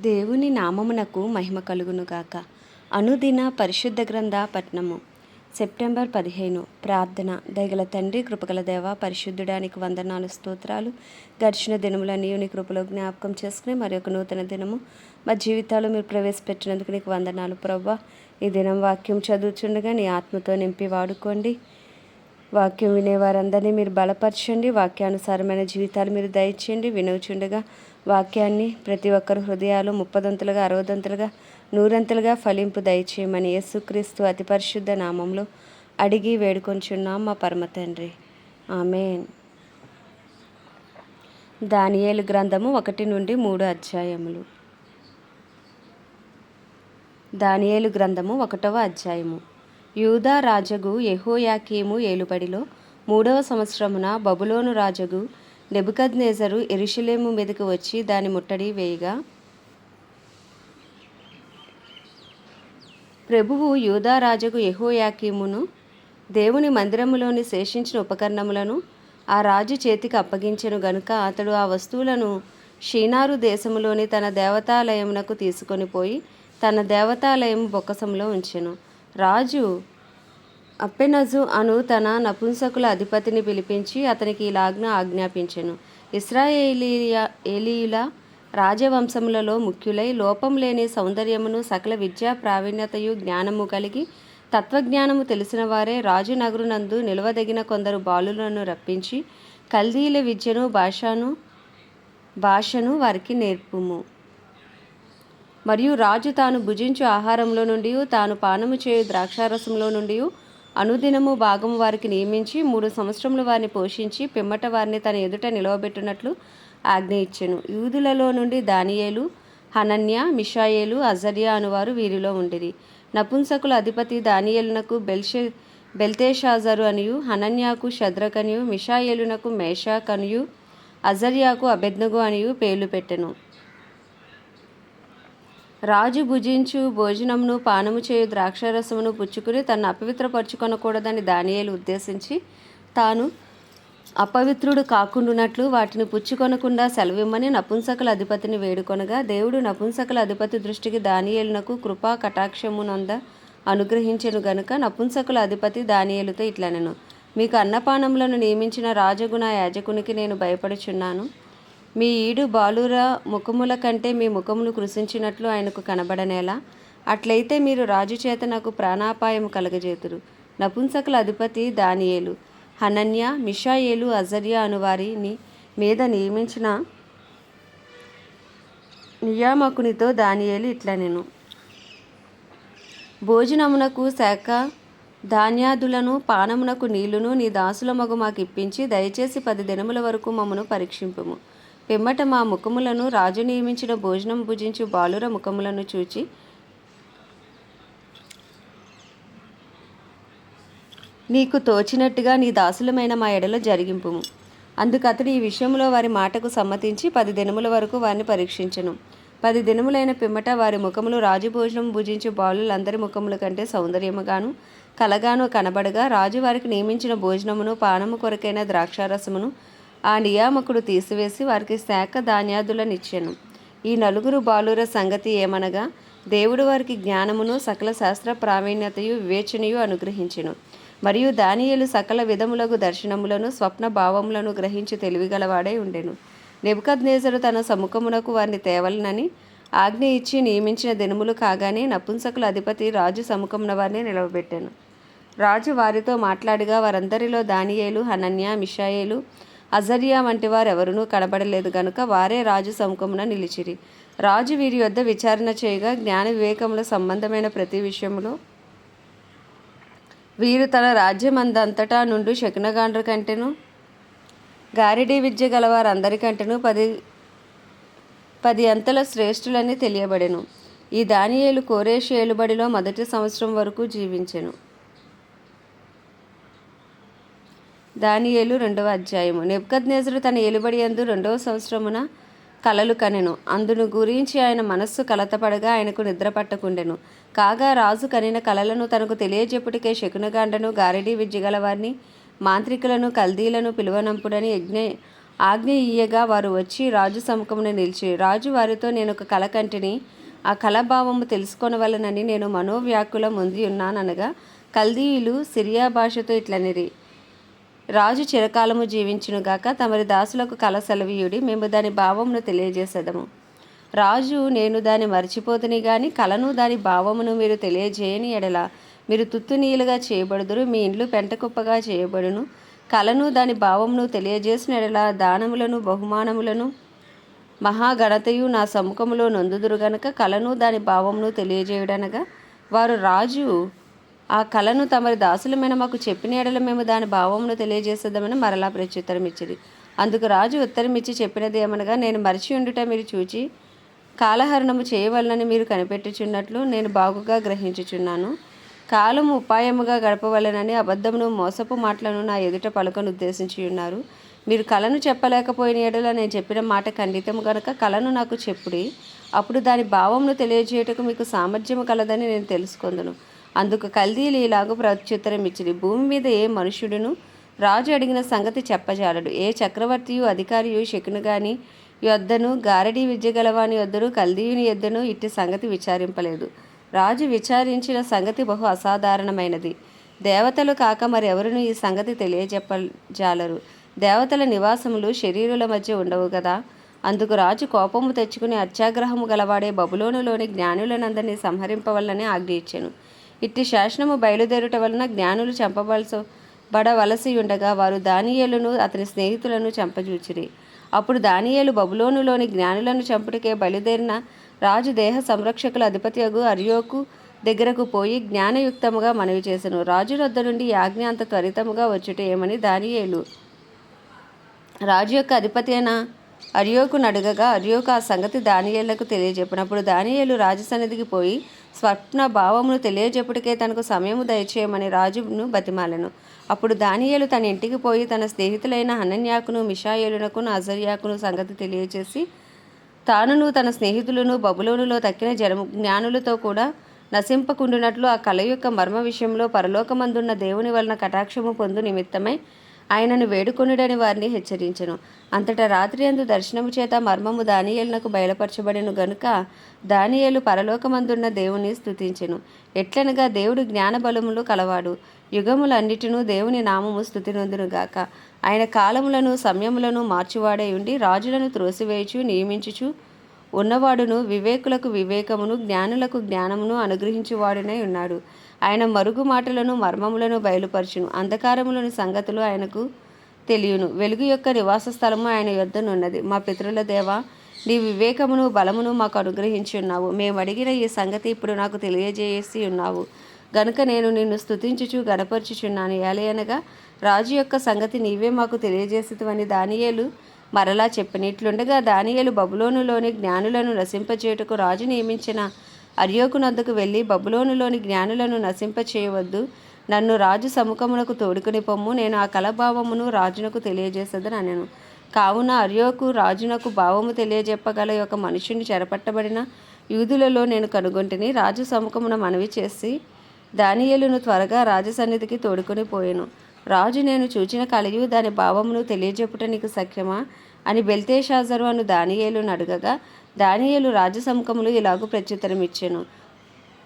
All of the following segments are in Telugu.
దేవుని నామమునకు మహిమ కలుగునుగాక అనుదిన పరిశుద్ధ గ్రంథ పట్నము. సెప్టెంబర్ పదిహేను. ప్రార్థన. దయగల తండ్రి కృపగల దేవ పరిశుద్ధుడానికి వందనాలు స్తోత్రాలు. గడిచిన దినములన్నీ నీ కృపలో జ్ఞాపకం చేసుకుని మరి ఒక నూతన దినము మా జీవితాలు మీరు ప్రవేశపెట్టినందుకు నీకు వందనాలు ప్రభా ఈ దినం వాక్యం చదువుచుండగా నీ ఆత్మతో నింపి వాడుకోండి. వాక్యం వినేవారందరినీ మీరు బలపరచండి. వాక్యానుసారమైన జీవితాలు మీరు దయచేయండి. వినవుచుండగా వాక్యాన్ని ప్రతి ఒక్కరు హృదయాలు ముప్పదంతులుగా అరవదంతులుగా నూరంతులుగా ఫలింపు దయచేయమని యేసుక్రీస్తు అతి పరిశుద్ధ నామంలో అడిగి వేడుకొంచున్నాం మా పరమ తండ్రి. ఆమెన్. దానియేలు గ్రంథము ఒకటి నుండి మూడు అధ్యాయములు. దానియేలు గ్రంథము ఒకటవ అధ్యాయము. యూదా రాజగు యెహోయాకీము ఏలుబడిలో మూడవ సంవత్సరమున బబులోను రాజగు నెబుకద్నేజరు ఎరుషులేము మీదకు వచ్చి దాని ముట్టడి వేయగా ప్రభువు యూదా యహోయాకీమును దేవుని మందిరములోని శేషించిన ఉపకరణములను ఆ రాజు చేతికి అప్పగించెను గనుక అతడు ఆ వస్తువులను షీనారు దేశములోని తన దేవతాలయమునకు తీసుకొని పోయి తన దేవతాలయం బొక్కసంలో ఉంచెను. రాజు అప్పెనజు అను తన నపుంసకుల అధిపతిని పిలిపించి అతనికి ఇలాగ్న ఆజ్ఞాపించెను. ఇస్రాయేలీయ ఏలీయుల రాజవంశములలో ముఖ్యులై లోపం లేని సౌందర్యమును సకల విద్యా ప్రావీణ్యతయు జ్ఞానము కలిగి తత్వజ్ఞానము తెలిసిన వారే రాజు నగరునందు నిలవదగిన కొందరు బాలులను రప్పించి కల్దీల విద్యను భాషను భాషను వారికి నేర్పుము. మరియు రాజు తాను భుజించు ఆహారంలో నుండి తాను పానము చేయు ద్రాక్షారసంలో నుండి అనుదినము భాగము వారికి నియమించి మూడు సంవత్సరములు వారిని పోషించి పిమ్మట వారిని తన ఎదుట నిలవబెట్టినట్లు ఆజ్ఞ ఇచ్చెను. యూదులలో నుండి దానియేలు హనన్య మిషాయేలు అజర్యా అనువారు వీరిలో ఉండిరి. నపుంసకుల అధిపతి దానియేలునకు బెల్షె బెల్తేషాజరు అనియు హనన్యాకు శద్రకనియు మిషాయేలునకు మేషాకనియు అజర్యాకు అబెద్నగు అనియు పేర్లు పెట్టెను. రాజు భుజించు భోజనమును పానము చేయు ద్రాక్షారసమును పుచ్చుకుని తను అపవిత్రపరచుకొనకూడదని దానియేలు ఉద్దేశించి తాను అపవిత్రుడు కాకుండునట్లు వాటిని పుచ్చుకొనకుండా సెలవిమ్మని నపుంసకుల అధిపతిని వేడుకొనగా దేవుడు నపుంసకుల అధిపతి దృష్టికి దానియేలునకు కృపా కటాక్షమునంద అనుగ్రహించెను గనుక నపుంసకుల అధిపతి దానియేలుతో ఇట్లనెను మీకు అన్నపానములను నియమించిన రాజగుణ యాజకునికి నేను భయపడుచున్నాను. మీ ఈడు బాలుర ముఖముల కంటే మీ ముఖములు కృషించినట్లు ఆయనకు కనబడనేలా? అట్లయితే మీరు రాజు చేత నాకు ప్రాణాపాయం కలగజేతురు. నపుంసకుల అధిపతి దానియేలు హనన్య మిషాయేలు అజర్యా అను వారిని మీద నియమించిన నియామకునితో దానియేలు ఇట్లా నేను. భోజనమునకు శాఖ ధాన్యాదులను పానమునకు నీళ్ళును నీ దాసుల మగు మాకు ఇప్పించి దయచేసి పది దినముల వరకు మమ్మను పరీక్షింపుము. పిమ్మట మా ముఖములను రాజు నియమించిన భోజనం భుజించు బాలుర ముఖములను చూచి నీకు తోచినట్టుగా నీ దాసులమైన మా ఎడలో జరిగింపుము. అందుకు అతడు ఈ విషయంలో వారి మాటకు సమ్మతించి పది దినముల వరకు వారిని పరీక్షించను. పది దినములైన పిమ్మట వారి ముఖములు రాజు భోజనం భుజించు బాలులందరి ముఖముల కంటే సౌందర్యముగాను కలగాను కనబడగా రాజు వారికి నియమించిన భోజనమును పానము కొరకైన ద్రాక్షారసమును ఆ నియామకుడు తీసివేసి వారికి శాఖ ధాన్యాదులనిచ్చాను. ఈ నలుగురు బాలుర సంగతి ఏమనగా దేవుడు వారికి జ్ఞానమును సకల శాస్త్ర ప్రావీణ్యతయు వివేచనయు అనుగ్రహించెను. మరియు దానియలు సకల విధములకు దర్శనములను స్వప్న భావములను గ్రహించి తెలివిగలవాడై ఉండెను. నెబుకద్నేజరు తన సముఖమునకు వారిని తేవలనని ఆజ్ఞ ఇచ్చి నియమించిన దినములు కాగానే నపుంసకుల అధిపతి రాజు సముఖమున వారిని నిలవబెట్టాను. రాజు వారితో మాట్లాడగా వారందరిలో దానియేలు హనన్య మిషాయేలు అజర్యా వంటి వారెవరునూ కనబడలేదు గనుక వారే రాజు సముఖమున నిలిచిరి. రాజు వీరి యొద్ద విచారణ చేయగా జ్ఞాన వివేకముల సంబంధమైన ప్రతి విషయంలో వీరు తన రాజ్యమందంతటా నుండి శకునగాండ్ర కంటేను గారిడీ విద్య గలవారందరికంటేను పది పది అంతల శ్రేష్ఠులని తెలియబడెను. ఈ దానియేలు కోరేషు ఏలుబడిలో మొదటి సంవత్సరం వరకు జీవించెను. దానియేలు రెండవ అధ్యాయము. నెబ్కద్నేజరు తన ఏలుబడి యందు రెండవ సంవత్సరమున కలలు కనెను. అందును గురించి ఆయన మనస్సు కలతపడగా ఆయనకు నిద్ర పట్టకుండెను. కాగా రాజు కనిన కలలను తనకు తెలియజెప్పుటికే శకునగాండను గారిడీ విద్యగల వారిని మాంత్రికులను కల్దీలను పిలువనంపుడని యజ్ఞ ఆజ్ఞ ఇయ్యగా వారు వచ్చి రాజు సముఖమున నిలిచి రాజు వారితో నేను ఒక కల కంటిని ఆ కళాభావము తెలుసుకొనవలనని నేను మనోవ్యాకుల ముందు ఉన్నాననగా కల్దీయులు సిరియా భాషతో ఇట్లనిరి. రాజు చిరకాలము జీవించునుగాక తమరి దాసులకు కల సెలవీయుడి మేము దాని భావమును తెలియజేసేదము. రాజు నేను దాన్ని మర్చిపోతుని గాని కలను దాని భావమును మీరు తెలియజేయని ఎడల మీరు తుత్తునీలుగా చేయబడుదురు మీ ఇండ్లు పెంటకుప్పగా చేయబడును. కలను దాని భావమును తెలియజేసిన ఎడల దానములను బహుమానములను మహాగణతయు నా సముఖములో నొందుదురు గనక కలను దాని భావమును తెలియజేయుడనగా వారు రాజు ఆ కళను తమరి దాసులమైన మాకు చెప్పిన ఎడల మేము దాని భావమును తెలియజేసేద్దామని మరలా ప్రత్యుత్తరం ఇచ్చిరి. అందుకు రాజు ఉత్తరం ఇచ్చి చెప్పినది ఏమనగా నేను మరిచి ఉండుట మీరు చూచి కాలహరణము చేయవలనని మీరు కనిపెట్టుచున్నట్లు నేను బాగుగా గ్రహించుచున్నాను. కాలము ఉపాయముగా గడపవలనని అబద్ధమును మోసపు మాటలను నా ఎదుట పలుకను ఉద్దేశించి ఉన్నారు మీరు కళను చెప్పలేకపోయిన ఎడల నేను చెప్పిన మాట ఖండితము గనక కళను నాకు చెప్పుడి. అప్పుడు దాని భావమును తెలియజేయటకు మీకు సామర్థ్యము కలదని నేను తెలుసుకొందును. అందుకు కల్దీలు ఇలాగూ ప్రత్యుత్తరం ఇచ్చిరి భూమి మీద ఏ మనుషుడును రాజు అడిగిన సంగతి చెప్పజాలడు. ఏ చక్రవర్తియు అధికారియు శకును గాని యొద్దను గారడీ విద్య గలవాని యొద్దను కల్దీయుని యొద్దను ఇట్టి సంగతి విచారింపలేదు. రాజు విచారించిన సంగతి బహు అసాధారణమైనది. దేవతలు కాక మరెవరును ఈ సంగతి తెలియజెప్పజాలరు. దేవతల నివాసములు శరీరుల మధ్య ఉండవు కదా అందుకు రాజు కోపము తెచ్చుకుని అత్యాగ్రహము గలవాడే బబులోనులోని జ్ఞానులనందరినీ సంహరింపవల్లని ఆజ్ఞ ఇచ్చాను. ఇట్టి శాసనము బయలుదేరుట వలన జ్ఞానులు చంపవలసి బడవలసి ఉండగా వారు దానియేలును అతని స్నేహితులను చంపజూచిరి. అప్పుడు దానియేలు బబులోనులోని జ్ఞానులను చంపుటకే బయలుదేరిన రాజు దేహ సంరక్షకుల అధిపతియగు అరియోకు దగ్గరకు పోయి జ్ఞానయుక్తముగా మనవి చేసెను. రాజు వద్ద నుండి యాజ్ఞ అంత త్వరితముగా వచ్చుట ఏమని దానియేలు? రాజు యొక్క అధిపతి అయిన అరియోకు నడుగగా అరియోకు ఆ సంగతి దానియేళ్ళకు తెలియజెప్పినప్పుడు దానియేలు రాజు సన్నిధికి పోయి స్వప్న భావమును తెలియజెప్పుటికే తనకు సమయము దయచేయమని రాజును బతిమాలను. అప్పుడు దానియేలు తన ఇంటికి పోయి తన స్నేహితులైన హనన్యాకును మిషాయేలునకు అజర్యాకును సంగతి తెలియజేసి తానును తన స్నేహితులను బబులోనులో తక్కిన జన జ్ఞానులతో కూడా నశింపకుండునట్లు ఆ కళ యొక్క మర్మ విషయంలో పరలోకమందున్న దేవుని వలన కటాక్షము పొందు నిమిత్తమై ఆయనను వేడుకొనుడని వారిని హెచ్చరించెను. అంతటా రాత్రి అందు దర్శనము చేత మర్మము దానియేలునకు బయలుపరచబడెను గనుక దానియేలు పరలోకమందున్న దేవుని స్థుతించెను ఎట్లనగా దేవుడు జ్ఞానబలములు కలవాడు. యుగములన్నిటినూ దేవుని నామము స్థుతి గాక ఆయన కాలములను సమయములను మార్చువాడై ఉండి రాజులను త్రోసివేయుచు నియమించుచు ఉన్నవాడును వివేకులకు వివేకమును జ్ఞానులకు జ్ఞానమును అనుగ్రహించువాడునై ఉన్నాడు. ఆయన మరుగు మాటలను మర్మములను బయలుపరచును. అంధకారములోని సంగతులు ఆయనకు తెలియను. వెలుగు యొక్క నివాస స్థలము ఆయన యొద్దనున్నది మా పితరుల దేవ నీ వివేకమును బలమును మాకు అనుగ్రహించి ఉన్నావు. మేము అడిగిన ఈ సంగతి ఇప్పుడు నాకు తెలియజేసి ఉన్నావు. గనుక నేను నిన్ను స్తుతించుచు గణపరచుచున్నాను. ఏలయనగా రాజు యొక్క సంగతి నీవే మాకు తెలియజేసేవని దానియేలు మరలా చెప్పిన ఇట్లుండగా దానియేలు బబులోనులోని జ్ఞానులను నశింపచేయుటకు రాజు నియమించిన అర్యోకునందుకు వెళ్ళి బబులోనులోని జ్ఞానులను నశింపచేయవద్దు. నన్ను రాజు సముఖమునకు తోడుకుని పొమ్ము. నేను ఆ కలభావమును రాజునకు తెలియజేసేదని అనెను. కావున అర్యోకు రాజునకు భావము తెలియజెప్పగల ఒక మనుషుని చెరపట్టబడిన యూదులలో నేను కనుగొంటిని. రాజు సముఖమున మనవి చేసి దానియేలును త్వరగా రాజసన్నిధికి తోడుకొని పోయాను. రాజు నేను చూచిన కలియు దాని భావమును తెలియజెప్పుట నీకు సఖ్యమా? అని బెల్తేషాజరు అను దానియేలును అడగగా దానియులు రాజసముఖములు ఇలాగూ ప్రత్యుత్తరం ఇచ్చెను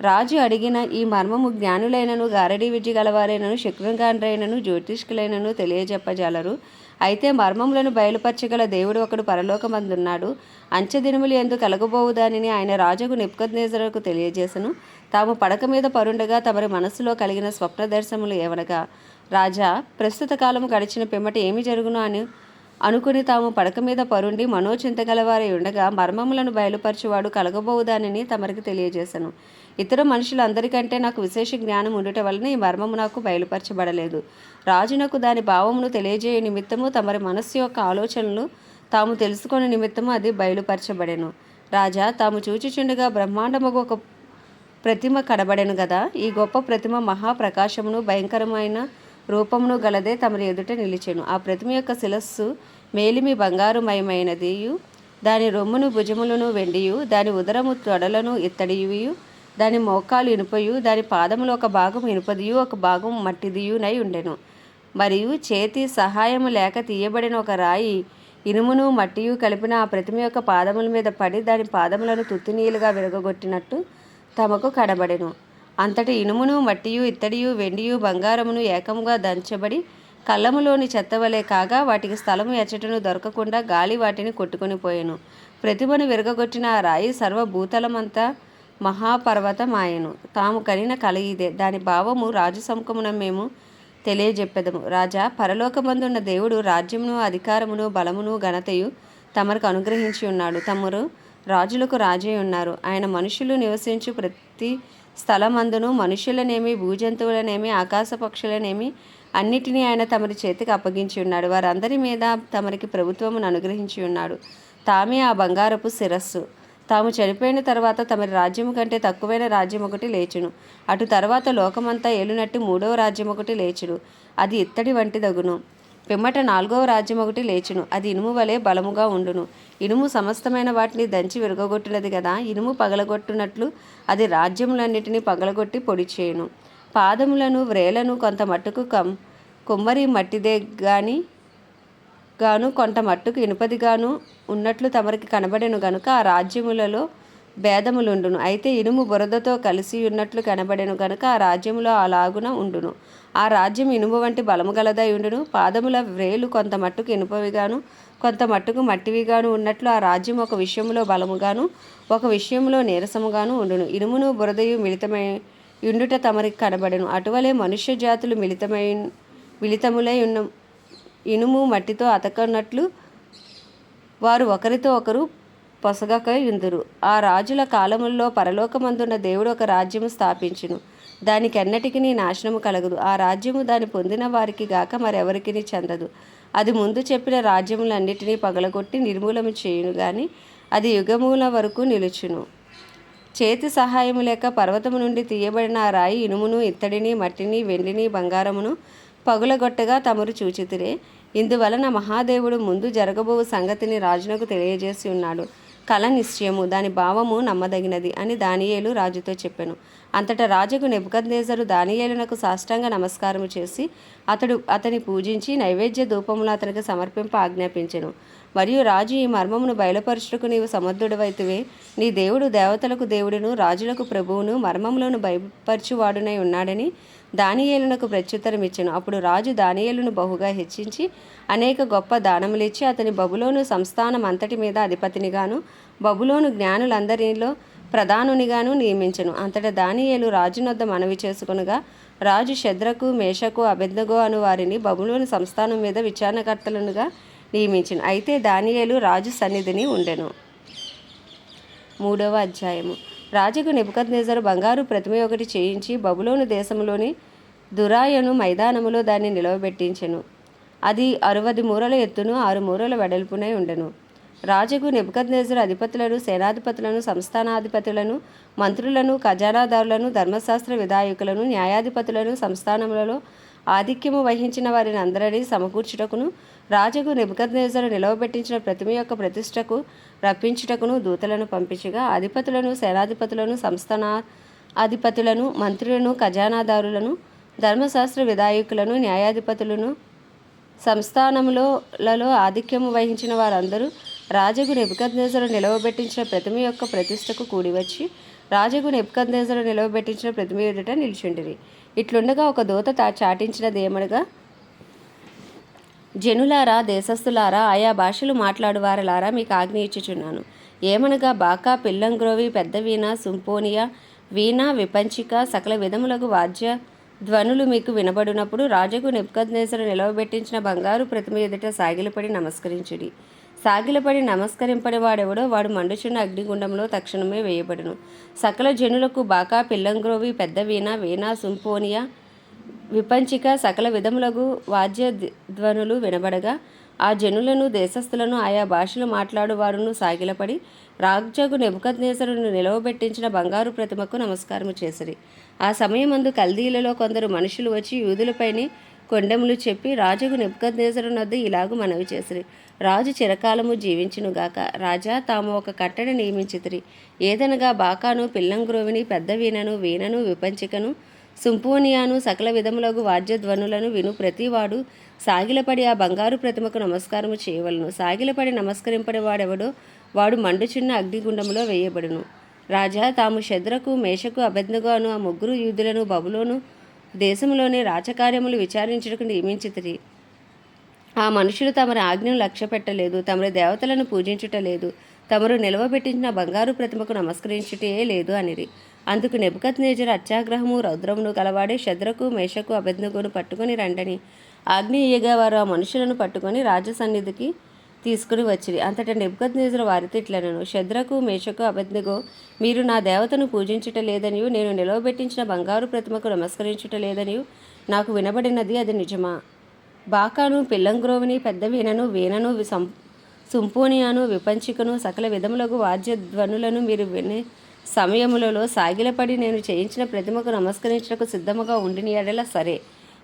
రాజు అడిగిన ఈ మర్మము జ్ఞానులైనను గారడీ విద్య గలవారైనను శుక్రంగాండ్రైనను జ్యోతిష్కులైనను తెలియజెప్పజాలరు. అయితే మర్మములను బయలుపరచగల దేవుడు ఒకడు పరలోకమందున్నాడు. అంచెదినములు ఎందు కలగబోవు దానిని ఆయన రాజుకు నిప్కద్నేజరకు తెలియజేసను. తాము పడక మీద పరుండగా తమరి మనస్సులో కలిగిన స్వప్న దర్శనములు ఏవనగా రాజా ప్రస్తుత కాలము గడిచిన పిమ్మట ఏమి జరుగును? అని అనుకుని తాము పడక మీద పరుండి మనోచింతగలవారై ఉండగా మర్మములను బయలుపరచువాడు కలగబోవుదానని తమరికి తెలియజేశాను ఇతర మనుషులందరికంటే నాకు విశేష జ్ఞానం ఉండుట వలన ఈ మర్మము నాకు బయలుపరచబడలేదు. రాజునకు దాని భావమును తెలియజేయ నిమిత్తము తమరి మనస్సు యొక్క ఆలోచనలు తాము తెలుసుకునే నిమిత్తము అది బయలుపరచబడెను. రాజా తాము చూచిచుండగా బ్రహ్మాండముకు ఒక ప్రతిమ కడబడెను కదా ఈ గొప్ప ప్రతిమ మహాప్రకాశమును భయంకరమైన రూపమును గలదే తమరి ఎదుట నిలిచెను. ఆ ప్రతిమ యొక్క శిలస్సు మేలిమి బంగారుమయమైనదియు. దాని రొమ్మును భుజములను వెండియు. దాని ఉదరము తొడలను ఇత్తడియు దాని మోకాలు ఇనుపయు. దాని పాదములు ఒక భాగం ఇనుపదియు. ఒక భాగం మట్టిదియునై ఉండెను. మరియు చేతి సహాయము లేక తీయబడిన ఒక రాయి ఇనుమును మట్టియు కలిపిన ఆ ప్రతిమ యొక్క పాదముల మీద పడి దాని పాదములను తుత్తినీలుగా విరగొట్టినట్టు తమకు కనబడెను. అంతటి ఇనుమును మట్టియు ఇత్తడియు వెండియు బంగారమును ఏకముగా దంచబడి కళ్ళములోని చెత్తవలే కాగా వాటికి స్థలము ఎచ్చటను దొరకకుండా గాలి వాటిని కొట్టుకొని పోయెను. ప్రతిభను విరగగొట్టిన ఆ రాయి సర్వభూతలమంతా మహాపర్వతమాయెను. తాము కనిన కల ఇదే. దాని భావము రాజు సముఖమున మేము తెలియజెప్పెదము. రాజా పరలోకమందున్న దేవుడు రాజ్యమును అధికారమును బలమును ఘనతయు తమకు అనుగ్రహించి ఉన్నాడు. తమరు రాజులకు రాజే ఉన్నారు. ఆయన మనుషులు నివసించు ప్రతి స్థలమందును మనుషులనేమి భూజంతువులనేమి ఆకాశ పక్షులనేమి అన్నిటినీ ఆయన తమరి చేతికి అప్పగించి ఉన్నాడు. వారందరి మీద తమరికి ప్రభుత్వమును అనుగ్రహించి ఉన్నాడు. తామే ఆ బంగారపు శిరస్సు. తాము చనిపోయిన తర్వాత తమరి రాజ్యము కంటే తక్కువైన రాజ్యం ఒకటి లేచును. అటు తర్వాత లోకమంతా ఏలునట్టు మూడవ రాజ్యం ఒకటి లేచును. అది ఇత్తడి వంటి దగును పిమ్మట నాలుగవ రాజ్యం ఒకటి లేచును. అది ఇనుము వలె బలముగా ఉండును. ఇనుము సమస్తమైన వాటిని దంచి విరగొట్టినది కదా ఇనుము పగలగొట్టునట్లు అది రాజ్యములన్నిటినీ పగలగొట్టి పొడి చేయును. పాదములను వ్రేలను కొంత మట్టుకు కం కుమ్మరి మట్టిదే గాని గాను కొంత మట్టుకు ఇనుపదిగాను ఉన్నట్లు తమరికి కనబడెను గనుక ఆ రాజ్యములలో భేదములుండును. అయితే ఇనుము బురదతో కలిసి ఉన్నట్లు కనబడెను గనుక ఆ రాజ్యములో అలాగున ఉండును. ఆ రాజ్యం ఇనుము వంటి బలము గలదై ఉండును. పాదముల వ్రేలు కొంత మట్టుకు ఇనుపవిగాను కొంత మట్టుకు మట్టివిగాను ఉన్నట్లు ఆ రాజ్యం ఒక విషయంలో బలముగాను ఒక విషయంలో నీరసముగాను ఉండును. ఇనుమును బురదయు మిళితమై యుండుట తమరికి కనబడను. అటువలే మనుష్య జాతులు మిళితమై మిళితములై ఉన్న ఇనుము మట్టితో అతకనట్లు వారు ఒకరితో ఒకరు పొసగక ఇందురు ఆ రాజుల కాలముల్లో పరలోకమందున్న దేవుడు ఒక రాజ్యము స్థాపించును. దానికి ఎన్నటికీ నాశనము కలగదు. ఆ రాజ్యము దాని పొందిన వారికి గాక మరెవరికి చెందదు. అది ముందు చెప్పిన రాజ్యములన్నిటినీ పగలగొట్టి నిర్మూలన చేయును గాని అది యుగముల వరకు నిలుచును. చేతి సహాయము లేక పర్వతము నుండి తీయబడిన ఆ రాయి ఇనుమును ఇత్తడిని మట్టిని వెండిని బంగారమును పగులగొట్టగా తమరు చూచితిరే. ఇందువలన మహాదేవుడు ముందు జరగబో సంగతిని రాజునకు తెలియజేసి ఉన్నాడు. కళ నిశ్చయము దాని భావము నమ్మదగినది అని దానియేలు రాజుతో చెప్పాను. అంతటా రాజుకు నెబుకద్నేజరు దానియేలునకు సాష్టాంగ నమస్కారము చేసి అతడు అతని పూజించి నైవేద్య ధూపమును అతనికి సమర్పింప ఆజ్ఞాపించెను. మరియు రాజు ఈ మర్మమును బయలుపరచుటకు నీవు సమర్థుడవైతువే. నీ దేవుడు దేవతలకు దేవుడును రాజులకు ప్రభువును మర్మములను బయపరచువాడునై ఉన్నాడని దానియేలునకు ప్రత్యుత్తరం ఇచ్చెను అప్పుడు రాజు దానియేలును బహుగా హెచ్చించి అనేక గొప్ప దానములిచ్చి అతని బబులోను సంస్థానం అంతటి మీద అధిపతినిగాను బబులోను జ్ఞానులందరిలో ప్రధానునిగాను నియమించను. అంతట దానియేలు రాజునొద్ద మనవి చేసుకునగా రాజు శద్రకు మేషకు అబెద్నగో అను వారిని బబులోని సంస్థానం మీద విచారణకర్తలనుగా నియమించను. అయితే దానియేలు రాజు సన్నిధిని ఉండెను. మూడవ అధ్యాయము. రాజుకు నెబుకద్నేజరు బంగారు ప్రతిమ ఒకటి చేయించి బబులోను దేశంలోని దురాయను మైదానములో దాన్ని నిలవబెట్టించెను. అది అరవది మూరల ఎత్తును ఆరు మూరల వెడల్పునై ఉండెను. రాజుకు నెబుకద్నేజరు అధిపతులను సేనాధిపతులను సంస్థానాధిపతులను మంత్రులను ఖజానాదారులను ధర్మశాస్త్ర విధాయకులను న్యాయాధిపతులను సంస్థానములలో ఆధిక్యము వహించిన వారిని అందరినీ సమకూర్చుటకును రాజుకు నెబుకద్నేజరు నిలవబెట్టించిన ప్రతిమ యొక్క ప్రతిష్టకు రప్పించుటకును దూతలను పంపించగా అధిపతులను సేనాధిపతులను సంస్థాన అధిపతులను మంత్రులను ఖజానాదారులను ధర్మశాస్త్ర విధాయకులను న్యాయాధిపతులను సంస్థానములలో ఆధిక్యము వహించిన వారందరూ రాజగు నెబుకద్నేజరు నిలవబెట్టించిన ప్రతిమ యొక్క ప్రతిష్టకు కూడివచ్చి రాజగు నెబుకద్నేజరు నిలవబెట్టించిన ప్రతిమ ఎదుట నిలిచిండిరి. ఇట్లుండగా ఒక దూత తా చాటించినదేమనగా జనులారా దేశస్థులారా ఆయా భాషలు మాట్లాడువారలారా మీకు ఆజ్ఞ ఇచ్చుచున్నాను. ఏమనగా బాకా పిల్లంగ్రోవి పెద్ద వీణ సుంపోనియా వీణ విపంచిక సకల విధములకు వాద్య ధ్వనులు మీకు వినబడినప్పుడు రాజుకు నెప్కద్నేసరు నిలవబెట్టించిన బంగారు ప్రతిమ ఎదుట సాగిలపడి నమస్కరించుడి. సాగిలపడి నమస్కరింపడి వాడెవడో వాడు మండుచున్న అగ్నిగుండంలో తక్షణమే వేయబడును. సకల జనులకు బాకా పిల్లంగ్రోవి పెద్ద వీణ వీణ సుంపోనియా విపంచిక సకల విధములకు వాద్యధ్వనులు వినబడగా ఆ జనులను దేశస్థులను ఆయా భాషలు మాట్లాడు వారును సాగిలపడి రాజగు నెబుకద్నేసరును నిలవబెట్టించిన బంగారు ప్రతిమకు నమస్కారము చేసిరి. ఆ సమయమందు కల్దీలలో కొందరు మనుషులు వచ్చి యూదులపైని కొండెములు చెప్పి రాజుకు నెబుకద్నేసరు వద్ద ఇలాగు మనవి చేసిరి. రాజు చిరకాలము జీవించునుగాక రాజా తాము ఒక కట్టడి నియమించితిరి. ఏదనగా బాకాను పిల్లంగ్రోవిని పెద్ద వీణను వీణను విపంచికను సుంపూనియాను సకల విధములగు వాద్యధ్వనులను విను. ప్రతివాడు సాగిలపడి ఆ బంగారు ప్రతిమకు నమస్కారము చేయవలను. సాగిలపడి నమస్కరింపని వాడెవడో వాడు మండుచున్న అగ్నిగుండములో వేయబడును. రాజా తాము శద్రకు మేషకు అభెజ్ఞగాను ఆ ముగ్గురు యూదులను బబులోను దేశంలోని రాచకార్యములు విచారించుటకు నియమించితిరి. ఆ మనుషులు తమరి ఆజ్ఞను లక్ష్య పెట్టలేదు తమరి దేవతలను పూజించుటలేదు తమరు నిలవబెట్టించిన బంగారు ప్రతిమకు నమస్కరించుటే లేదు అనిరి. అందుకు నెబుకత్ నేజర్ అత్యాగ్రహము రౌద్రమును కలవాడే శద్రకు మేషకు అభెజ్ఞగును పట్టుకొని రండని. ఆగ్నేయగా వారు ఆ మనుషులను పట్టుకొని రాజ సన్నిధికి తీసుకుని వచ్చిరి. అంతటా నెబుకత్ నేజర్ వారితో ఇట్లనను శద్రకు మేషకు అభిజ్ఞగో మీరు నా దేవతను పూజించుట లేదనియు నేను నిలవబెట్టించిన బంగారు ప్రతిమకు నమస్కరించుట లేదనియు నాకు వినబడినది అది నిజమా? బాకాను పిల్లంగ్రోవిని పెద్ద వీణను వీణను సం సుంపోనియాను విపంచికను సకల విధములకు వాద్య ధ్వనులను మీరు వినే సమయములలో సాగిలపడి నేను చేయించిన ప్రతిమకు నమస్కరించటకు సిద్ధముగా ఉండిన ఎడల సరే.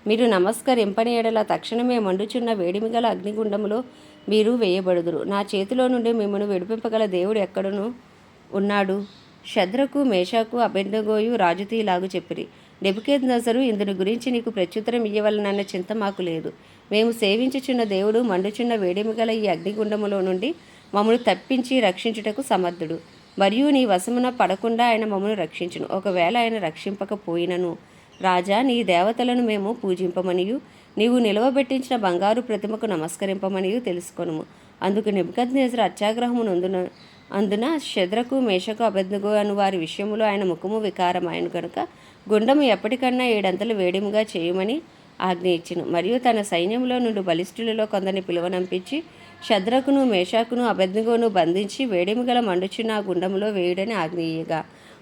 మీరు నమస్కరింపని ఎడల తక్షణమే మండుచున్న వేడిమిగల అగ్నిగుండములో మీరు వేయబడుదురు. నా చేతిలో నుండి మిమ్మను విడిపింపగల దేవుడు ఎక్కడను? ఉన్నాడు. శద్రకు మేషకు అభెందగోయు రాజుతీలాగు చెప్పిరి. నెబుకేద్ నజరు ఇందుని గురించి నీకు ప్రత్యుత్తరం ఇయ్యవలనన్న చింత మాకు లేదు. మేము సేవించుచున్న దేవుడు మండుచున్న వేడిమిగల ఈ అగ్నిగుండములో నుండి మమ్మను తప్పించి రక్షించుటకు సమర్థుడు. మరియు నీ వశమున పడకుండా ఆయన మమ్మను రక్షించును. ఒకవేళ ఆయన రక్షింపకపోయినను రాజా నీ దేవతలను మేము పూజింపమనియు. నీవు నిలవబెట్టించిన బంగారు ప్రతిమకు నమస్కరింపమనియు తెలుసుకొనుము. అందుకు నిబద్నేజర్ అత్యాగ్రహము నందున అందున శద్రకు మేషకు అబద్ధగు అను వారి విషయములో ఆయన ముఖము వికారమైన కనుక గుండము ఎప్పటికన్నా ఏడంతలు వేడిముగా చేయమని ఆజ్ఞ ఇచ్చును. మరియు తన సైన్యంలో నుండి బలిష్ఠులలో కొందరిని పిలువనంపించి శద్రకును మేషాకును అబద్ధగోను బంధించి వేడిమిగల మండుచున్న గుండంలో గుండములో వేయుడని ఆజ్ఞ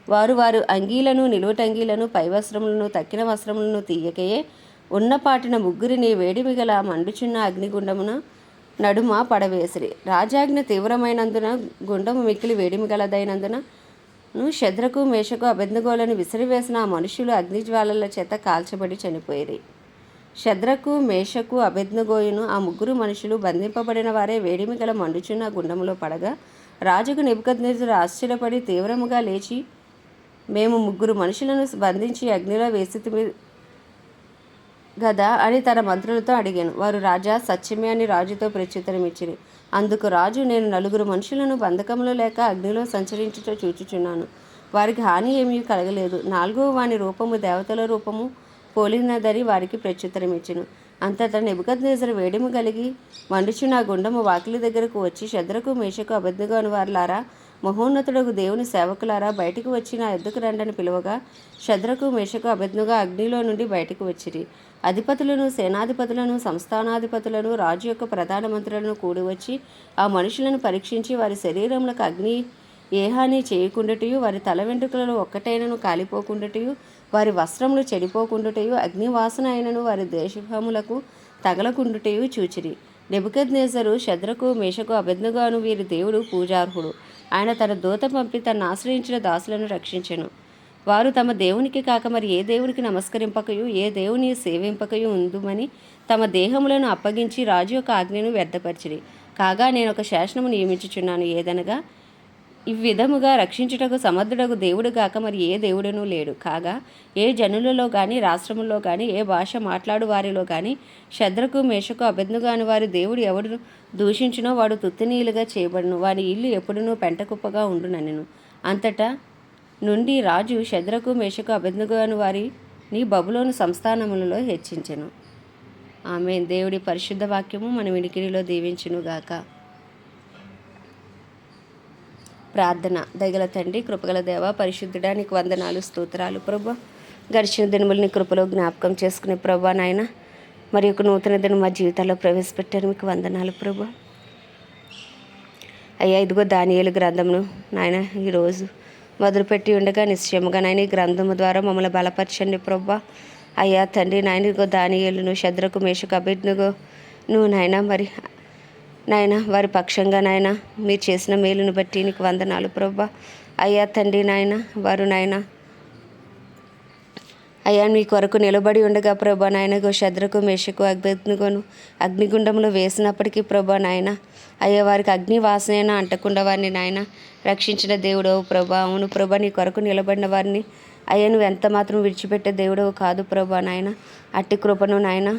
వారు వారు అంగీలను నిలువటంగీలను పై వస్త్రములను తక్కిన వస్త్రములను తీయకయే. ఉన్నపాటిన ముగ్గురిని వేడిమిగల మండుచున్న అగ్నిగుండమున నడుమ పడవేసిరి. రాజాజ్ఞ తీవ్రమైనందున గుండము మిక్కిలి వేడిమిగలదైనందున శద్రకు మేషకు అబెందగోలను విసిరివేసిన ఆ మనుషులు అగ్నిజ్వాలల చేత కాల్చబడి చనిపోయిరి. శద్రకు మేషకు అభిజ్ఞగోయును ఆ ముగ్గురు మనుషులు బంధింపబడిన వారే వేడిమి గల మండుచున్న గుండంలో పడగా రాజుకు నిబద్నేజరు ఆశ్చర్యపడి తీవ్రముగా లేచి మేము ముగ్గురు మనుషులను బంధించి అగ్నిలో వేసి గదా అని తన మంత్రులతో అడిగాను. వారు రాజా సత్యమే అని రాజుతో ప్రత్యుత్తరం అందుకు రాజు నేను నలుగురు మనుషులను బంధకంలో లేక అగ్నిలో సంచరించుట చూచుచున్నాను. వారికి హాని ఏమీ కలగలేదు. నాలుగవ వాని రూపము దేవతల రూపము పోలినదని వారికి ప్రత్యుత్తరం ఇచ్చెను. అంతటా నెబుకద్నేజర్ వేడిము కలిగి మండుచున్న ఆ గుండము వాకిలి దగ్గరకు వచ్చి శద్రకు మేషకు అబద్ధగాను వారులారా మహోన్నతుడకు దేవుని సేవకులారా బయటికి వచ్చి నా ఎద్దుకు రండని పిలువగా శద్రకు మేషకు అభిజ్ఞగా అగ్నిలో నుండి బయటకు వచ్చిరి. అధిపతులను సేనాధిపతులను సంస్థానాధిపతులను రాజు యొక్క ప్రధాన మంత్రులను కూడి వచ్చి ఆ మనుషులను పరీక్షించి వారి శరీరములకు అగ్ని ఏ హాని చేయకుండాటయు వారి తల వెంట్రుకలలో ఒక్కటైనను కాలిపోకుండాటయు వారి వస్త్రములు చెడిపోకుండుటయు అగ్నివాసన అయినను వారి దేశభములకు తగలకుండుటయు చూచిరి. నెబుకద్నేజరు శద్రకు మేషకు అభిజ్ఞగాను వీరి దేవుడు పూజార్హుడు. ఆయన తన దూత పంపి తను ఆశ్రయించిన దాసులను రక్షించెను. వారు తమ దేవునికి కాక మరి ఏ దేవునికి నమస్కరింపకయు ఏ దేవుని సేవింపకయు ఉందుమని తమ దేహములను అప్పగించి రాజు యొక్క ఆజ్ఞను వ్యర్థపరిచిరి. కాగా నేను ఒక శాసనము నియమించుచున్నాను. ఏదనగా ఈ విధముగా రక్షించుటకు సమర్థుడకు దేవుడు కాక మరి ఏ దేవుడునూ లేడు. కాగా ఏ జనులలో కానీ రాష్ట్రములో కానీ ఏ భాష మాట్లాడు వారిలో కానీ శద్రకు మేషకు అబెద్దుగాని వారి దేవుడు ఎవడు దూషించినో వాడు తుత్తినీలుగా చేయబడును. వాడి ఇల్లు ఎప్పుడునూ పెంటకుప్పగా ఉండుననెను. అంతటా నుండి రాజు శద్రకు మేషకు అబెద్దుగాని వారిని బబులోను సంస్థానములలో హెచ్చించెను. ఆమె దేవుడి పరిశుద్ధ వాక్యము మన వినికిడిలో దీవించునుగాక. ప్రార్థన. దగల తండ్రి కృపగల దేవ పరిశుద్ధుడా నీకు వందనాలు స్తోత్రాలు ప్రభా. గడిచిన దినములు నీ కృపలో జ్ఞాపకం చేసుకునే ప్రభా నాయన. మరి ఒక నూతన దినం మా జీవితాల్లో ప్రవేశపెట్టారు. మీకు వందనాలు ప్రభా. అయ్యా ఇదిగో దానియలు గ్రంథమును నాయన ఈరోజు మొదలుపెట్టి ఉండగా నిశ్చయముగా నాయన ఈ గ్రంథము ద్వారా మమ్మల్ని బలపరచండి ప్రభా. అయ్యా తండ్రి నాయన ఇదిగో దానియేలును శద్రకు మేషకు అభిజ్ఞగో నువ్వు నాయన మరి నాయన వారి పక్షంగా నాయన మీరు చేసిన మేలును బట్టి నీకు వందనాలు ప్రభా. అయ్యా తండ్రి నాయన వారు నాయన అయ్యా మీ కొరకు నిలబడి ఉండగా ప్రభా నాయన శద్రకు మేషకు అగ్నిగోను అగ్నిగుండంలో వేసినప్పటికీ ప్రభా నాయన అయ్యా వారికి అగ్ని వాసనైనా అంటకుండా వారిని నాయన రక్షించిన దేవుడవు ప్రభా. అవును ప్రభా నీ కొరకు నిలబడిన వారిని అయ్యా నువ్వు ఎంత మాత్రం విడిచిపెట్టే దేవుడవు కాదు ప్రభా నాయన. అట్టి కృపను నాయన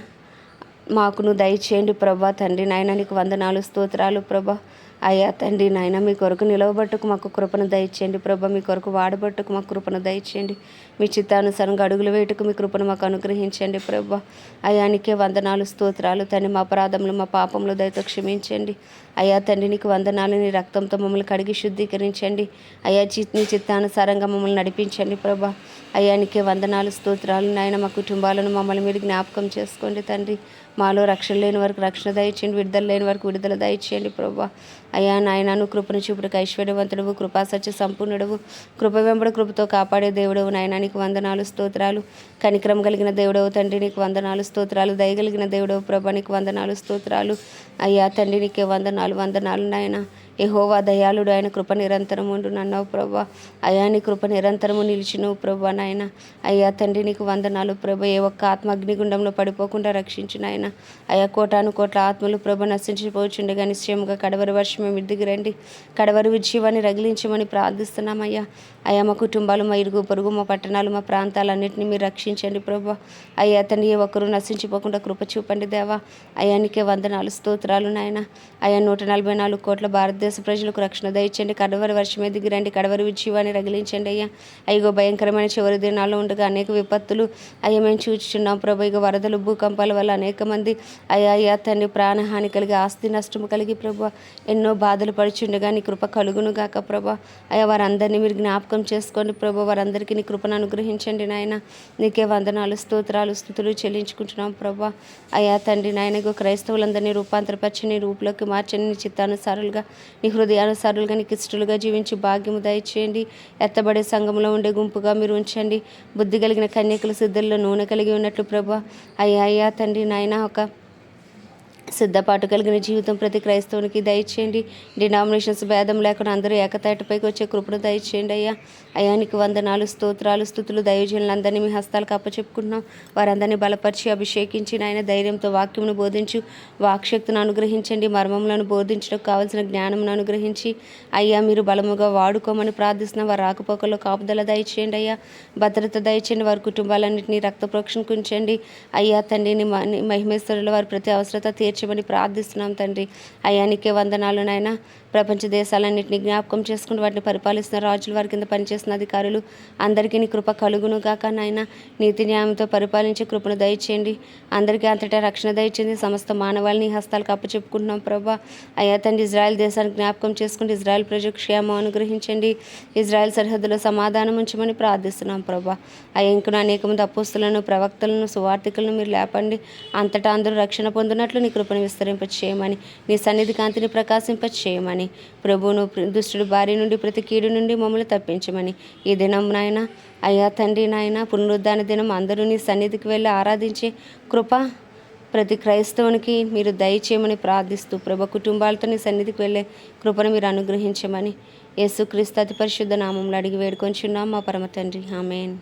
మాకును దయచేయండి ప్రభా తండ్రి నాయన నీకు వందనాలు స్తోత్రాలు ప్రభా. అయ్యా తండ్రి నాయన మీ కొరకు నిలవబట్టుకు మాకు కృపను దయచేయండి ప్రభా. మీ కొరకు వాడబట్టుకు మాకు కృపను దయచేయండి. మీ చిత్తానుసారంగా అడుగులు వేటుకు మీ కృపను మాకు అనుగ్రహించండి ప్రభా. అయానికే వందనాలు స్తోత్రాలు. తండ్రి మా అపరాధములు మా పాపములు దయతో క్షమించండి. అయ్యా తండ్రి నీకు వందనాలు నీ రక్తంతో మమ్మల్ని కడిగి శుద్ధీకరించండి. అయ్యా చి నీ చిత్తానుసారంగా మమ్మల్ని నడిపించండి ప్రభా. అయ్యానికే వందనాలు స్తోత్రాలు. నాయన మా కుటుంబాలను మమ్మల్ని మీరు జ్ఞాపకం చేసుకోండి తండ్రి. మాలో రక్షణ లేని వరకు రక్షణ దయచేయండి విడుదల లేని వరకు విడుదల దయచేయండి ప్రభా. అయ్యా నాయనను కృపను చూపుడుకు ఐశ్వర్యవంతుడవు కృపాసత్య సంపూర్ణుడవు. కృప వెంబడి కృపతో కాపాడే దేవుడవు నాయన నీకు వందనాలు స్తోత్రాలు. కనిక్రమ కలిగిన దేవుడవు తండ్రి నీకు వందనాలు స్తోత్రాలు. దయగలిగిన దేవుడవు ప్రభా నీకు వందనాలు స్తోత్రాలు. అయ్యా తండ్రి నీకే వందనాలు వందనాలు నాయన. యహోవా దయాళుడు ఆయన కృప నిరంతరము నన్నవు ప్రభా. అయా నీ కృప నిరంతరము నిలిచినవు ప్రభా నాయన. అయ్యా తండ్రి నీకు వందనాలు ప్రభ. ఏ ఒక్క ఆత్మ అగ్నిగుండంలో పడిపోకుండా రక్షించిన ఆయన అయ్యా కోటాను కోట్ల ఆత్మలు ప్రభ కానీ నిశ్చయముగా కడవరి వర్షమే మిద్దికి రండి. కడవరి విజయవాన్ని రగిలించమని ప్రార్థిస్తున్నామయ్యా అయ్యా. మా కుటుంబాలు మా ఇరుగు పొరుగు మా పట్టణాలు మా ప్రాంతాలన్నింటినీ మీరు రక్షించండి ప్రభా. అయ్యా తండ్రి ఏ ఒక్కరూ నశించిపోకుండా కృప చూపండి దేవా. అయానికే వందనాలు స్తోత్రాలు నాయన. అయ్యా నూట నలభై నాలుగు కోట్ల భారతదేశం ప్రజలకు రక్షణ దయచండి కడవరి వర్షమే దిగిరండి కడవరి విజీవాన్ని రగిలించండి అయ్యా. అయ్యో భయంకరమైన చివరి దినాల్లో ఉండగా అనేక విపత్తులు అయ్యా మేము చూచుచున్నాం. ప్రభు ఇక వరదలు భూకంపాల వల్ల అనేక మంది అయ్యా అయ్యా తండ్రి ప్రాణహాని కలిగి ఆస్తి నష్టము కలిగి ప్రభు ఎన్నో బాధలు పడుచుండగా నీ కృప కలుగును గాక ప్రభా. అయ్యా వారందరినీ మీరు జ్ఞాపకం చేసుకోండి ప్రభు. వారందరికీ నీ కృపను అనుగ్రహించండి నాయన. నీకే వందనాలు స్తోత్రాలు స్థుతులు చెల్లించుకుంటున్నాం ప్రభా. అయ్యా తండ్రి నాయనకు క్రైస్తవులందరినీ రూపాంతరపరిచి నీ రూపులోకి మార్చని నీ చిత్తానుసారులుగా నీ హృదయానుసారులుగా నీకు ఇష్టలుగా జీవించి భాగ్యము దయచేయండి. ఎత్తబడే సంఘంలో ఉండే గుంపుగా మీరు ఉంచండి. బుద్ధి కలిగిన కన్యకుల సిద్ధుల్లో నూనె కలిగి ఉన్నట్లు ప్రభా. అయ్యా అయ్యా తండ్రి నాయన ఒక సిద్ధపాటు కలిగిన జీవితం ప్రతి క్రైస్తవునికి దయచేయండి. డినామినేషన్స్ భేదం లేకుండా అందరూ ఏకతాటిపైకి వచ్చే కృపను దయచేయండి అయ్యా. అయానికి వందనాలు స్తోత్రాలు స్థుతులు దైవజనులందరినీ మీ హస్తాలకు అప్పచెప్పుకుంటున్నాం. వారందరినీ బలపరిచి అభిషేకించి నాయన ధైర్యంతో వాక్యమును బోధించు. వాక్శక్తును అనుగ్రహించండి. మర్మములను బోధించడం కావలసిన జ్ఞానమును అనుగ్రహించి. అయ్యా మీరు బలముగా వాడుకోమని ప్రార్థిస్తున్న. వారి రాకపోకల్లో కాపుదల దయచేయండి అయ్యా. భద్రత దయచేయండి. వారి కుటుంబాలన్నింటినీ రక్త ప్రోక్షణకు ఉంచండి. అయ్యా తండ్రిని మహిమేశ్వరుల వారి ప్రతి అవసరత తీర్చి తీర్చమని ప్రార్థిస్తున్నాం తండ్రి. అయానికే వందనాలు నాయన. ప్రపంచ దేశాలన్నింటినీ జ్ఞాపకం చేసుకుని వాటిని పరిపాలిస్తున్న రాజుల వారి కింద పనిచేస్తున్న అధికారులు అందరికీ నీ కృప కలుగును గాక నాయన. నీతి న్యాయంతో పరిపాలించే కృపను దయచేయండి. అందరికీ అంతటా రక్షణ దయచేయండి. సమస్త మానవాళిని హస్తాలకు అప్పచెప్పుకుంటున్నాం ప్రభా. అయ్యా తండ్రి ఇజ్రాయెల్ దేశాన్ని జ్ఞాపకం చేసుకుంటూ ఇజ్రాయెల్ ప్రజలు క్షేమం అనుగ్రహించండి. ఇజ్రాయెల్ సరిహద్దులో సమాధానం ఉంచమని ప్రార్థిస్తున్నాం ప్రభా. అయ్యా ఇంకను అనేక మంది అపోస్తులను ప్రవక్తలను సువార్థికులను మీరు లేపండి. అంతటా అందరూ రక్షణ పొందినట్లు నీ కృపను విస్తరింప చేయమని నీ సన్నిధి కాంతిని ప్రకాశింప తప్పించమని. ప్రభువును దుష్టుడు భార్య నుండి ప్రతి కీడు నుండి మమ్మల్ని తప్పించమని. ఈ దినం నాయన అయ్యా తండ్రి నాయన పునరుద్ధాన దినం అందరూ నీ సన్నిధికి వెళ్ళి ఆరాధించే కృప ప్రతి క్రైస్తవునికి మీరు దయచేయమని ప్రార్థిస్తూ ప్రభ కుటుంబాలతో నీ సన్నిధికి వెళ్ళే కృపను మీరు అనుగ్రహించమని. యేసుక్రీస్తు అతి పరిశుద్ధ నామంలో అడిగి వేడుకొంచున్నాం మా పరమ తండ్రి. ఆమెన్.